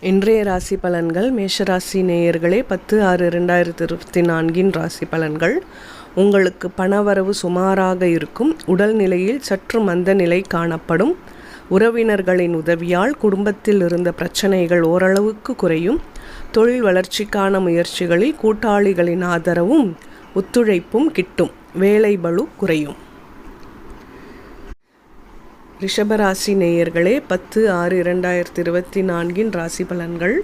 இன்றைய ராசி பலன்கள் மேஷராசி நேயர்களே பத்து ஆறு ரெண்டாயிரத்தி இருபத்தி நான்கின் ராசி பலன்கள். உங்களுக்கு பணவரவு சுமாராக இருக்கும். உடல்நிலையில் சற்று மந்த நிலை காணப்படும். உறவினர்களின் உதவியால் குடும்பத்தில் இருந்த பிரச்சனைகள் ஓரளவுக்கு குறையும். தொழில் வளர்ச்சிக்கான முயற்சிகளில் கூட்டாளிகளின் ஆதரவும் ஒத்துழைப்பும் கிட்டும். வேலை பளு குறையும். ரிஷபராசி நேயர்களே பத்து ஆறு இரண்டாயிரத்தி இருபத்தி நான்கின் ராசி பலன்கள்.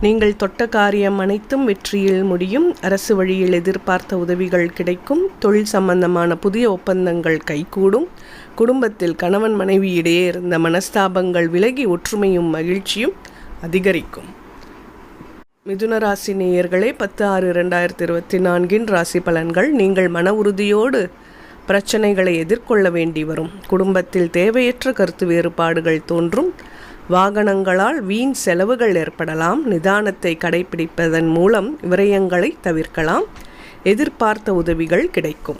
நீங்கள் தொட்ட காரியம் அனைத்தும் வெற்றியில் முடியும். அரசு வழியில் எதிர்பார்த்த உதவிகள் கிடைக்கும். தொழில் சம்பந்தமான புதிய ஒப்பந்தங்கள் கைகூடும். குடும்பத்தில் கணவன் மனைவி இடையே இருந்த மனஸ்தாபங்கள் விலகி ஒற்றுமையும் மகிழ்ச்சியும் அதிகரிக்கும். மிதுன ராசி நேயர்களே பத்து ஆறு இரண்டாயிரத்தி இருபத்தி நான்கின் ராசி பலன்கள். நீங்கள் மன உறுதியோடு பிரச்சனைகளை எதிர்கொள்ள வேண்டி வரும். குடும்பத்தில் தேவையற்ற கருத்து வேறுபாடுகள் தோன்றும். வாகனங்களால் வீண் செலவுகள் ஏற்படலாம். நிதானத்தை கடைபிடிப்பதன் மூலம் விரயங்களை தவிர்க்கலாம். எதிர்பார்த்த உதவிகள் கிடைக்கும்.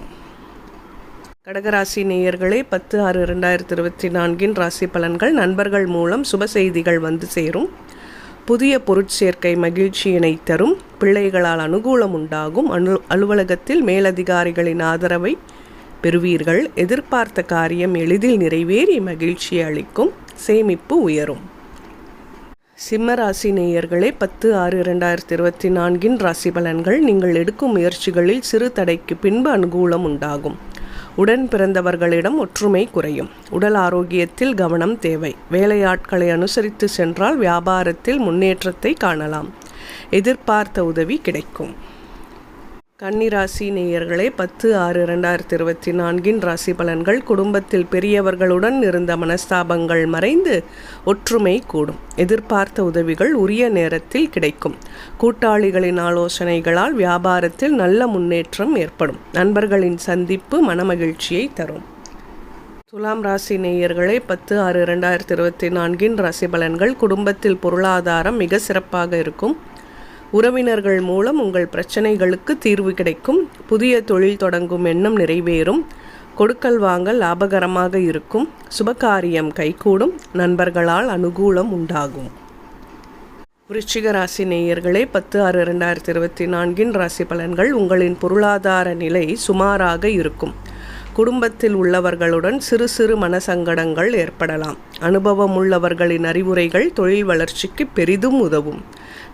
கடகராசி நேயர்களே பத்து ஆறு இரண்டாயிரத்தி இருபத்தி நான்கின் ராசி பலன்கள் நண்பர்கள் மூலம் சுப செய்திகள் வந்து சேரும். புதிய பொருட்சேர்க்கை மகிழ்ச்சியினை தரும். பிள்ளைகளால் அனுகூலம் உண்டாகும். அனு அலுவலகத்தில் மேலதிகாரிகளின் ஆதரவை பெறுவீர்கள். எதிர்பார்த்த காரியம் எளிதில் நிறைவேறி மகிழ்ச்சி அளிக்கும். சேமிப்பு உயரும். சிம்மராசி நேயர்களே பத்து ஆறு இரண்டாயிரத்தி இருபத்தி நான்கின் ராசி பலன்கள் நீங்கள் எடுக்கும் முயற்சிகளில் சிறு தடைக்கு பின்பு அனுகூலம் உண்டாகும். உடன் பிறந்தவர்களிடம் ஒற்றுமை குறையும். உடல் ஆரோக்கியத்தில் கவனம் தேவை. வேலையாட்களை அனுசரித்து சென்றால் வியாபாரத்தில் முன்னேற்றத்தை காணலாம். எதிர்பார்த்த உதவி கிடைக்கும். கன்னிராசி நேயர்களே பத்து ஆறு இரண்டாயிரத்தி இருபத்தி நான்கின் ராசி பலன்கள் குடும்பத்தில் பெரியவர்களுடன் இருந்த மனஸ்தாபங்கள் மறைந்து ஒற்றுமை கூடும். எதிர்பார்த்த உதவிகள் உரிய நேரத்தில் கிடைக்கும். கூட்டாளிகளின் ஆலோசனைகளால் வியாபாரத்தில் நல்ல முன்னேற்றம் ஏற்படும். நண்பர்களின் சந்திப்பு மனமகிழ்ச்சியை தரும். துலாம் ராசி நேயர்களே பத்து ஆறு இரண்டாயிரத்தி இருபத்தி நான்கின் ராசி பலன்கள் குடும்பத்தில் பொருளாதாரம் மிக சிறப்பாக இருக்கும். உறவினர்கள் மூலம் உங்கள் பிரச்சனைகளுக்கு தீர்வு கிடைக்கும். புதிய தொழில் தொடங்கும் எண்ணம் நிறைவேறும். கொடுக்கல் வாங்கல் லாபகரமாக இருக்கும். சுபகாரியம் கைகூடும். நண்பர்களால் அனுகூலம் உண்டாகும். விருச்சிக ராசி நேயர்களே பத்து ஆறு இரண்டாயிரத்தி இருபத்தி நான்கின் ராசி பலன்கள் உங்களின் பொருளாதார நிலை சுமாராக இருக்கும். குடும்பத்தில் உள்ளவர்களுடன் சிறு சிறு மனசங்கடங்கள் ஏற்படலாம். அனுபவம் உள்ளவர்களின் அறிவுரைகள் தொழில் வளர்ச்சிக்கு பெரிதும் உதவும்.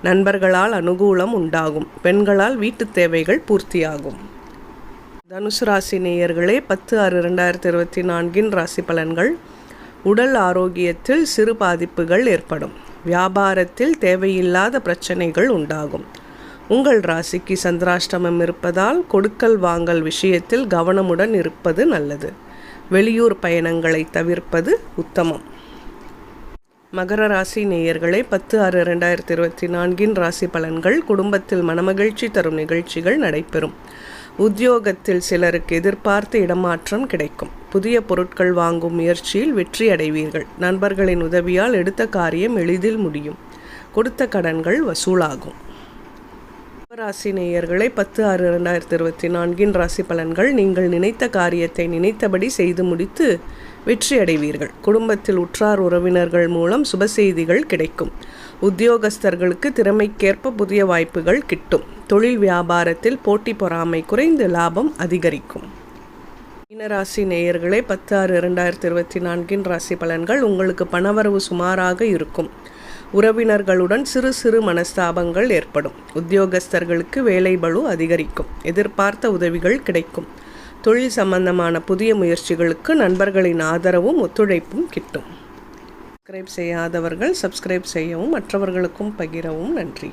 நண்பர்களால் அனுகூலம் உண்டாகும். பெண்களால் வீட்டு தேவைகள் பூர்த்தியாகும். தனுசு ராசி நேயர்களே பத்து ஆறு இரண்டாயிரத்தி இருபத்தி நான்கின் ராசி பலன்கள். உடல் ஆரோக்கியத்தில் சிறு பாதிப்புகள் ஏற்படும். வியாபாரத்தில் தேவையில்லாத பிரச்சனைகள் உண்டாகும். உங்கள் ராசிக்கு சந்திராஷ்டமம் இருப்பதால் கொடுக்கல் வாங்கல் விஷயத்தில் கவனமுடன் இருப்பது நல்லது. வெளியூர் பயணங்களை தவிர்ப்பது உத்தமம். மகர ராசி நேயர்களே பத்து ஆறு ரெண்டாயிரத்தி இருபத்தி நான்கின் ராசி பலன்கள் குடும்பத்தில் மனமகிழ்ச்சி தரும் நிகழ்ச்சிகள் நடைபெறும். உத்தியோகத்தில் சிலருக்கு எதிர்பார்த்த இடமாற்றம் கிடைக்கும். புதிய பொருட்கள் வாங்கும் முயற்சியில் வெற்றி அடைவீர்கள். நண்பர்களின் உதவியால் எடுத்த காரியம் எளிதில் முடியும். கொடுத்த கடன்கள் வசூலாகும். ராசி நேயர்களை பத்து ஆறு இரண்டாயிரத்தி இருபத்தி நான்கின் ராசி பலன்கள் நீங்கள் நினைத்த காரியத்தை நினைத்தபடி செய்து முடித்து வெற்றி அடைவீர்கள் குடும்பத்தில் உற்றார் உறவினர்கள் மூலம் சுப செய்திகள் கிடைக்கும். உத்தியோகஸ்தர்களுக்கு திறமைக்கேற்ப புதிய வாய்ப்புகள் கிட்டும். தொழில் வியாபாரத்தில் போட்டி பொறாமை குறைந்து லாபம் அதிகரிக்கும். மீனராசி நேயர்களே பத்து ஆறு இரண்டாயிரத்தி இருபத்தி நான்கின் ராசி பலன்கள் உங்களுக்கு பணவரவு சுமாராக இருக்கும். உறவினர்களுடன் சிறு சிறு மனஸ்தாபங்கள் ஏற்படும். உத்தியோகஸ்தர்களுக்கு வேலை பளு அதிகரிக்கும். எதிர்பார்த்த உதவிகள் கிடைக்கும். தொழில் சம்பந்தமான புதிய முயற்சிகளுக்கு நண்பர்களின் ஆதரவும் ஒத்துழைப்பும் கிட்டும். சப்ஸ்கிரைப் செய்யாதவர்கள் சப்ஸ்கிரைப் செய்யவும் மற்றவர்களுக்கும் பகிரவும் நன்றி.